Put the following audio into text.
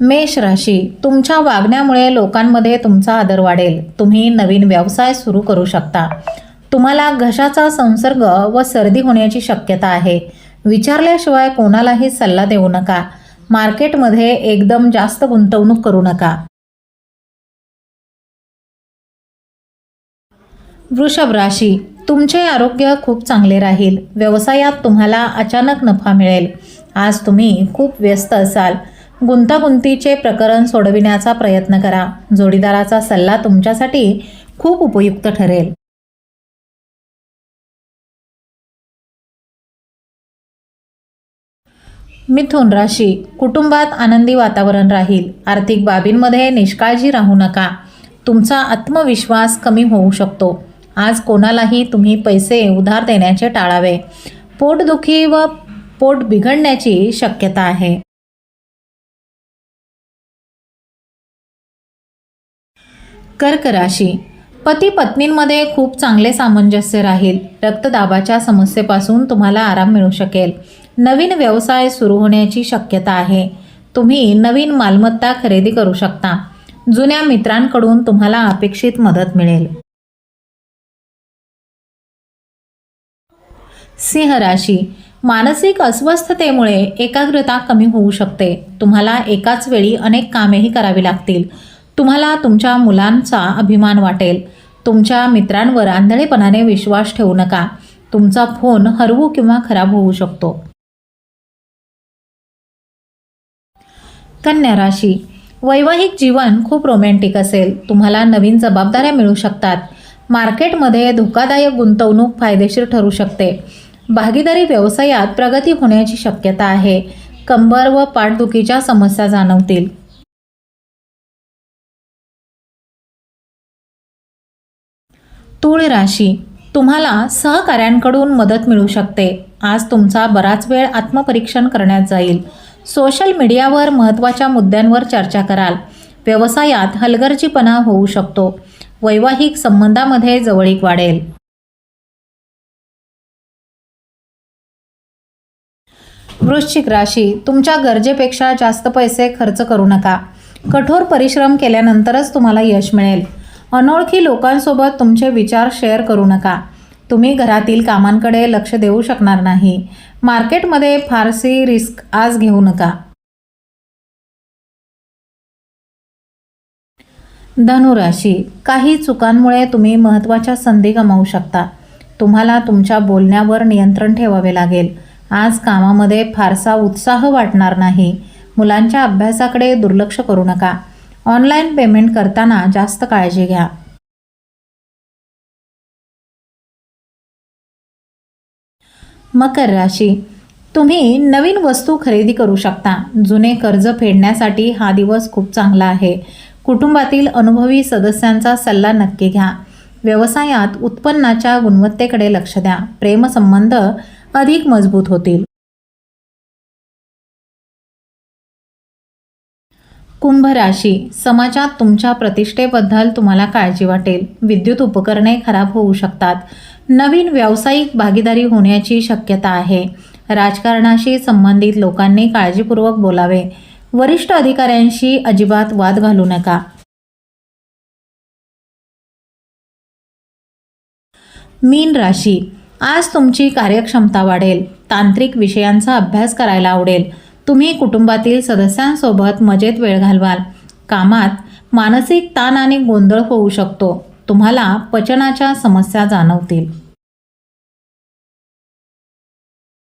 मेष राशी तुमच्या वागण्यामुळे लोकांमध्ये तुमचा आदर वाढेल. तुम्ही नवीन व्यवसाय सुरू करू शकता. तुम्हाला घशाचा संसर्ग व सर्दी होण्याची शक्यता आहे. विचारल्याशिवाय कोणालाही सल्ला देऊ नका. मार्केटमध्ये एकदम जास्त गुंतवणूक करू नका. वृषभ राशी तुमचे आरोग्य खूप चांगले राहील. व्यवसायात तुम्हाला अचानक नफा मिळेल. आज तुम्ही खूप व्यस्त असाल. गुंतागुंतीचे प्रकरण सोडविण्याचा प्रयत्न करा. जोडीदाराचा सल्ला तुमच्यासाठी खूप उपयुक्त ठरेल. मिथुन राशी. कुटुंबात आनंदी वातावरण राहील. आर्थिक बाबींमध्ये निष्काळजी राहू नका. तुमचा आत्मविश्वास कमी होऊ शकतो. आज कोणालाही तुम्ही पैसे उधार देण्याचे टाळावे. पोटदुखी व पोट बिघडण्याची शक्यता आहे. कर्क राशी. पती पत्नींमध्ये खूप चांगले सामंजस्य राहील. रक्तदाबाच्या समस्येपासून तुम्हाला आराम मिळू शकेल. नवीन व्यवसाय सुरू होण्याची शक्यता आहे. तुम्ही नवीन मालमत्ता खरेदी करू शकता. जुन्या मित्रांकडून तुम्हाला अपेक्षित मदत मिळेल. सिंह राशी. मानसिक अस्वस्थतेमुळे एकाग्रता कमी होऊ शकते. तुम्हाला एकाच वेळी अनेक कामेही करावी लागतील. तुम्हाला तुमच्या मुलांचा अभिमान वाटेल. तुमच्या मित्रांवर आंधळेपणाने विश्वास ठेवू नका. तुमचा फोन हरवू किंवा खराब होऊ शकतो. कन्या राशी. वैवाहिक जीवन खूप रोमॅन्टिक असेल. तुम्हाला नवीन जबाबदाऱ्या मिळू शकतात. मार्केटमध्ये धोकादायक गुंतवणूक फायदेशीर ठरू शकते. भागीदारी व्यवसायात प्रगती होण्याची शक्यता आहे. कंबर व पाठदुखीच्या समस्या जाणवतील. तूळ राशी तुम्हाला सहकाऱ्यांकडून मदत मिळू शकते. आज तुमचा बराच वेळ आत्मपरीक्षण करण्यात जाईल. सोशल मीडियावर महत्त्वाच्या मुद्द्यांवर चर्चा कराल. व्यवसायात हलगर्जीपणा होऊ शकतो. वैवाहिक संबंधामध्ये जवळीक वाढेल. वृश्चिक राशी तुमच्या गरजेपेक्षा जास्त पैसे खर्च करू नका. कठोर परिश्रम केल्यानंतरच तुम्हाला यश मिळेल. अनोळखी लोकांसोबत तुमचे विचार शेअर करू नका. तुम्ही घरातील कामांकडे लक्ष देऊ शकणार नाही. मार्केटमध्ये फारसी रिस्क आज घेऊ नका. धनुराशी काही चुकांमुळे तुम्ही महत्त्वाच्या संधी गमावू शकता. तुम्हाला तुमच्या बोलण्यावर नियंत्रण ठेवावे लागेल. आज कामामध्ये फारसा उत्साह वाटणार नाही. मुलांच्या अभ्यासाकडे दुर्लक्ष करू नका. ऑनलाईन पेमेंट करताना जास्त काळजी घ्या. मकर राशी. तुम्ही नवीन वस्तू खरेदी करू शकता. जुने कर्ज फेडण्यासाठी हा दिवस खूप चांगला आहे. कुटुंबातील अनुभवी सदस्यांचा सल्ला नक्की घ्या. व्यवसायात उत्पन्नाच्या गुणवत्तेकडे लक्ष द्या. प्रेमसंबंध अधिक मजबूत होतील. कुंभ राशी समाजात तुमच्या प्रतिष्ठेबद्दल तुम्हाला काळजी वाटेल. विद्युत उपकरणे खराब होऊ शकतात. नवीन व्यावसायिक भागीदारी होण्याची शक्यता आहे. राजकारणाशी संबंधित लोकांनी काळजीपूर्वक बोलावे. वरिष्ठ अधिकाऱ्यांशी अजिबात वाद घालू नका. मीन राशी. आज तुमची कार्यक्षमता वाढेल. तांत्रिक विषयांचा अभ्यास करायला आवडेल. तुम्ही कुटुंबातील सदस्यांसोबत मजेत वेळ घालवाल. कामात मानसिक ताण आणि गोंधळ होऊ शकतो. तुम्हाला पचनाच्या समस्या जाणवतील.